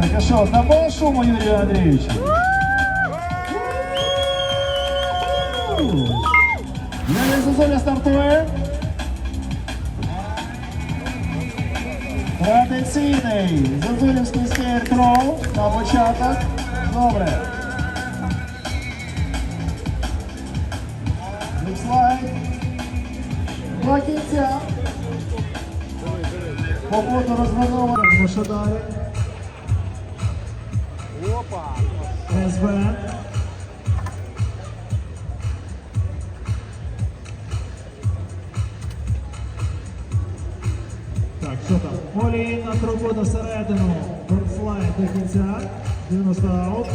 Так, а що, дамо шуму Юрію Андрійовичу? Юрій Зозуля стартує. Традиційний зозулівський скейр-кроу на початок. Добре. Ліпслайд. До кінця. Погоду розвернули. Ну що далі? СБ. Так, що там? Полі на трубу до середину. Борслайд до кінця. 90 аут.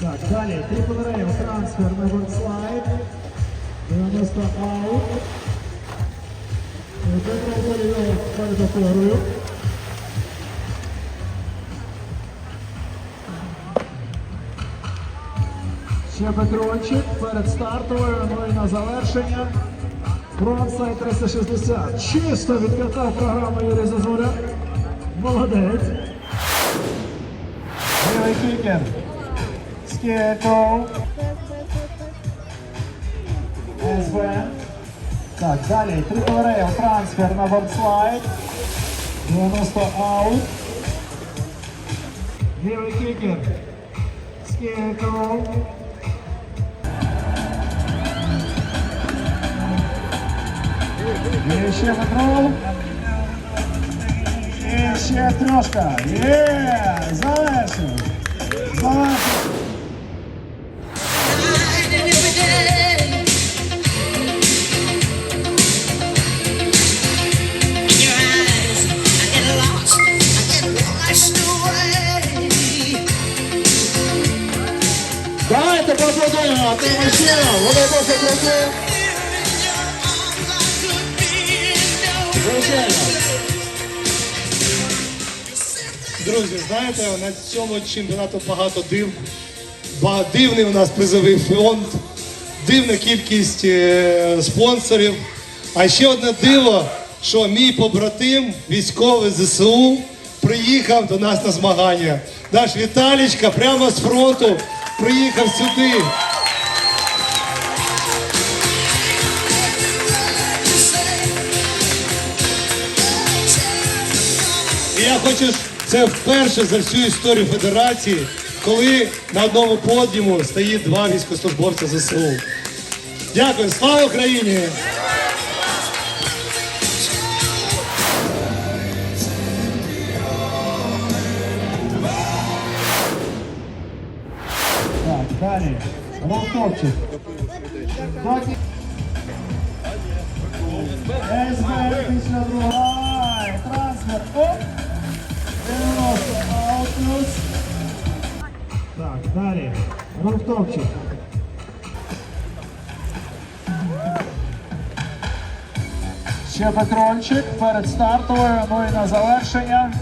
Так, далі. Трипл рейл, трансфер на борслайд. 90 аут. Петро Полійов перед Ще Петрончик перед стартовою, ну і на завершення. Фронтсайд 360. Чисто відкатав програму Юрій Зазуля. Молодець. Лівий кікер. Скєков. СВ. Так, далі. Трипл рейл, трансфер на бортслайд. 90 аут. Лівий кікер. Скєков. Ще Петров. І ще трошка. Є! Завершив. Завершив. Давайте поаплодуємо тим мужчинам. Вони досить круті. Друзі, знаєте, на цьому чемпіонату багато див. Дивний у нас призовий фонд, дивна кількість е, спонсорів. А ще одне диво, що мій побратим, військовий ЗСУ, приїхав до нас на змагання. Наш Віталічка прямо з фронту приїхав сюди. І я хочу, це вперше за всю історію федерації, коли на одному подіуму стоїть два військовослужбовця ЗСУ. Дякую, слава Україні! Так, далі. Ростовчик. Докі. СБ після другого. Трансфер. Далі. Рухтовчик. Ще Петрончик перед стартовою, ну і на завершення.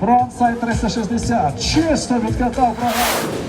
Фронтсайд 360. Чисто відкатав програму.